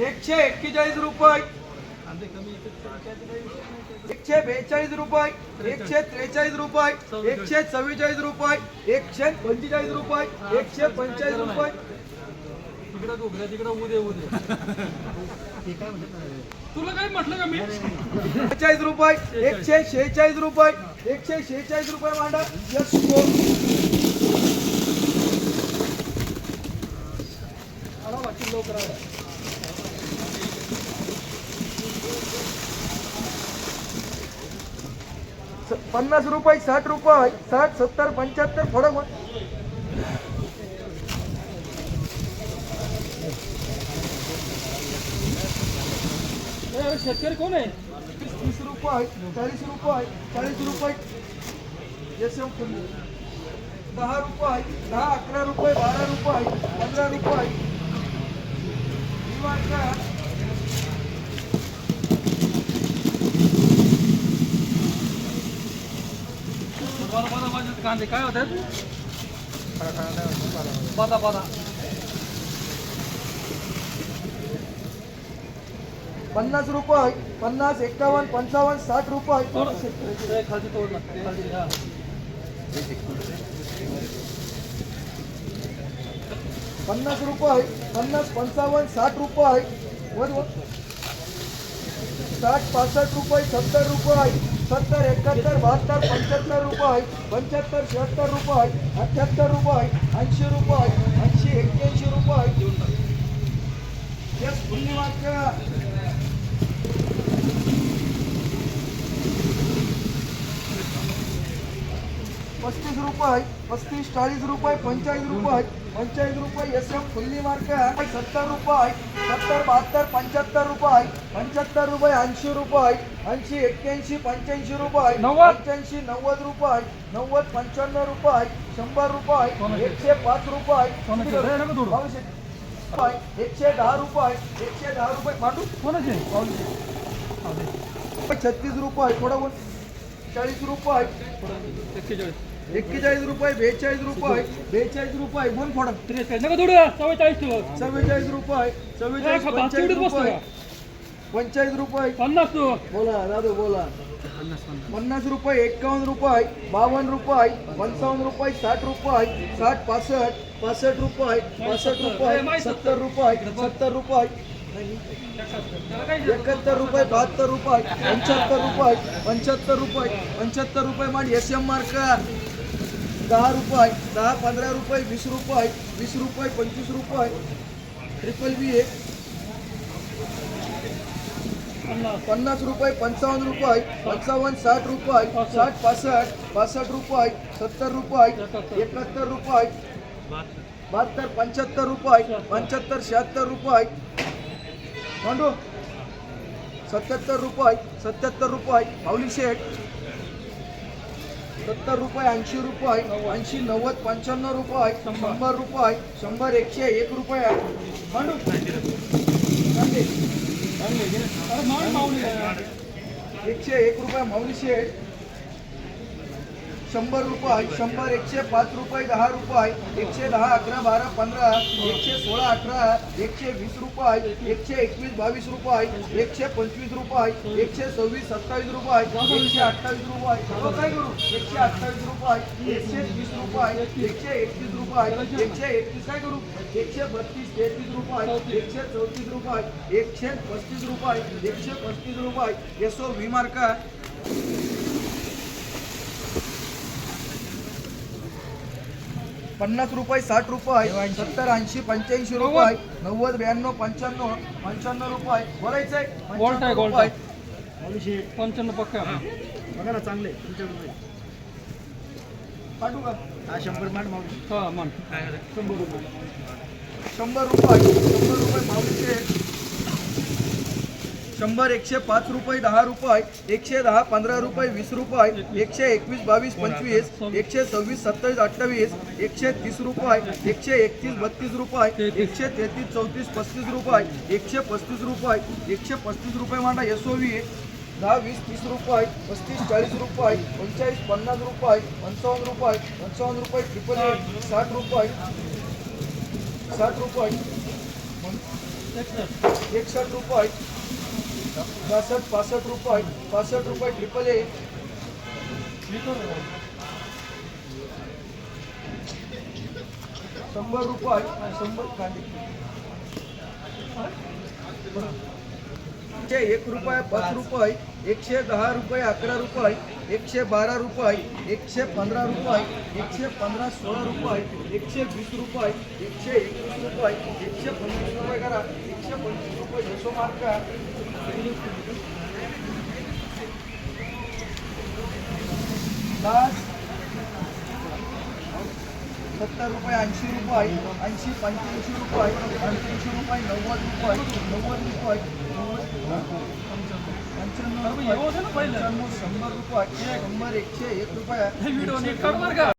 एकशे एक्केचाळीस रुपये. एकशे बेचाळीस रुपये. एकशे त्रेचाळीस रुपये. एकशे चव्वेचाळीस रुपये. एकशे पंचेचाळीस रुपये. एकशे पंचेचाळीस रुपये. तुला काय म्हटलं का मी? शेहेचाळीस रुपये. एकशे शेहेचाळीस रुपये. एकशे शेहेचाळीस रुपये मांडा पन्नास रुपये साठ रुपये साठ सत्तर पंच्याहत्तर अरे शेतकरी कोण आहे? तीस रुपये चाळीस रुपये चाळीस रुपये. दहा रुपये दहा अकरा रुपये बारा रुपये ही वाटका. बारा बारा वाजत कांदे काय होतात बादा बादा पन्नास रुपये पन्नास एक्कावन्न पंचावन्न साठ रुपये. खालची तोड पन्नास रुपये पन्नास पंचावन्न साठ रुपये. साठ पासष्ट रुपये सत्तर रुपये. सत्तर एकाहत्तर बहात्तर पंच्याहत्तर रुपये पंच्याहत्तर शहात्तर रुपये अठ्ठ्याहत्तर रुपये ऐंशी रुपये ऐंशी एक्क्याऐंशी रुपये यस फुल्ली पस्तीस रुपये पस्तीस चाळीस रुपये पंचाळीस रुपये पंचाळीस रुपये एस एम फुल्ली मार्क सत्तर रुपये सत्तर बहात्तर पंच्याहत्तर रुपये पंच्याहत्तर रुपये ऐंशी रुपये ऐंशी एक्क्याऐंशी पंच्याऐंशी रुपये. पंच्याऐंशी नव्वद रुपये नव्वद पंच्याण्णव रुपये शंभर रुपये? एकशे पाच रुपये. एकशे दहा रुपये एकशे दहा रुपये मांडू. कोणाचे छत्तीस रुपये थोडं चाळीस रुपये. एक्केचाळीस रुपये बेचाळीस रुपये. बेचाळीस रुपये. बोल फोडा. त्रेचाळीस नका तोडू चव्वेचाळीस ठेव. चव्वेचाळीस रुपये चव्वेचाळीस बसतो रुपये. पंचाळीस रुपये. पन्नास बोला दादू बोला. पन्नास रुपये एक्कावन्न रुपये बावन्न रुपये पंचावन्न रुपये साठ रुपये साठ पासष्ट पासष्ट रुपये पासष्ट रुपये सत्तर रुपये सत्तर रुपये. एकाहत्तर रुपये बहात्तर रुपये पंच्याहत्तर रुपये पंच्याहत्तर रुपये पंच्याहत्तर रुपये मान एस एम मार्क दहा रुपये दहा पंधरा रुपये वीस रुपये वीस रुपये पंचवीस रुपये. ट्रिपल बी एक पन्नास रुपये पंचावन्न रुपये पंचावन्न साठ रुपये साठ पासष्ट पासष्ट रुपये सत्तर रुपये एकाहत्तर रुपये बहात्तर पंच्याहत्तर रुपये पंच्याहत्तर शहात्तर रुपये. मांडू सत्याहत्तर रुपये सत्याहत्तर रुपये. माऊली शेठ. सत्तर रुपये ऐंशी रुपये ऐंशी नव्वद पंच्याण्णव रुपये शंभर. रुपये शंभर एकशे एक रुपये. एकशे एक रुपये माऊली शेठ शंभर रुपये शंभर एकशे पाच रुपये दहा रुपये एकशे दहा अकरा बारा पंधरा एकशे सोळा अठरा एकशे वीस रुपये एकशे एकवीस बावीस रुपये एकशे पंचवीस रुपये एकशे सव्वीस सत्तावीस रुपये एकशे अठ्ठावीस रुपये काय करू एकशे अठ्ठावीस रुपये एकशे तीस रुपये एकशे एकतीस रुपये एकशे एकतीस काय करू एकशे बत्तीस तेहतीस रुपये एकशे चौतीस रुपये एकशे पस्तीस रुपये एकशे पस्तीस रुपये एसओ व्ही मार्का पन्नास रुपये साठ रुपये सत्तर ऐंशी पंच्याऐंशी रुपये नव्वद ब्याण्णव पंच्याण्णव पंच्याण्णव रुपये. बोलायचंय? आहे, गोल्ट आहे. आहे पंच्याण्णव पक्का बघा ना चांगले. तुमच्याकडे पाठवू का? हा शंभर माठ हा मन शंभर रुपये. शंभर रुपये शंभर रुपये माऊलीचे शंभर एकशे पाच रुपये दहा रुपये एकशे दहा पंधरा रुपये वीस रुपये एकशे एकवीस बावीस पंचवीस एकशे सव्वीस सत्तावीस अठ्ठावीस एकशे तीस रुपये एकशे एकतीस बत्तीस रुपये एकशे तेहतीस चौतीस पस्तीस रुपये एकशे पस्तीस रुपये एकशे पस्तीस रुपये मांडा एसओवी दहा वीस तीस रुपये पस्तीस चाळीस रुपये पंचेचाळीस पन्नास रुपये पंचावन्न रुपये पंचावन्न रुपये ट्रिपल एट साठ रुपये साठ रुपये एकसष्ट एकसष्ट रुपये पासष्ट पासष्ट रुपये पासष्ट रुपये ट्रिपल ए शंभर रुपये शंभर कांदे एक रुपये पाच रुपये एकशे दहा रुपये अकरा रुपये एकशे बारा रुपये एकशे पंधरा रुपये एकशे पंधरा सोळा रुपये एकशे वीस रुपये एकशे एकवीस रुपये एकशे पंचवीस रुपये करा एकशे पंचवीस रुपये जसो मार्ग दास सत्तर रुपये ऐंशी रुपये ऐंशी पंच्याऐंशी रुपये पंच्याऐंशी रुपये नव्वद रुपये नव्वद रुपये पंच्याण्णव पंच्याण्णव शंभर रुपये शंभर एकशे एक रुपये.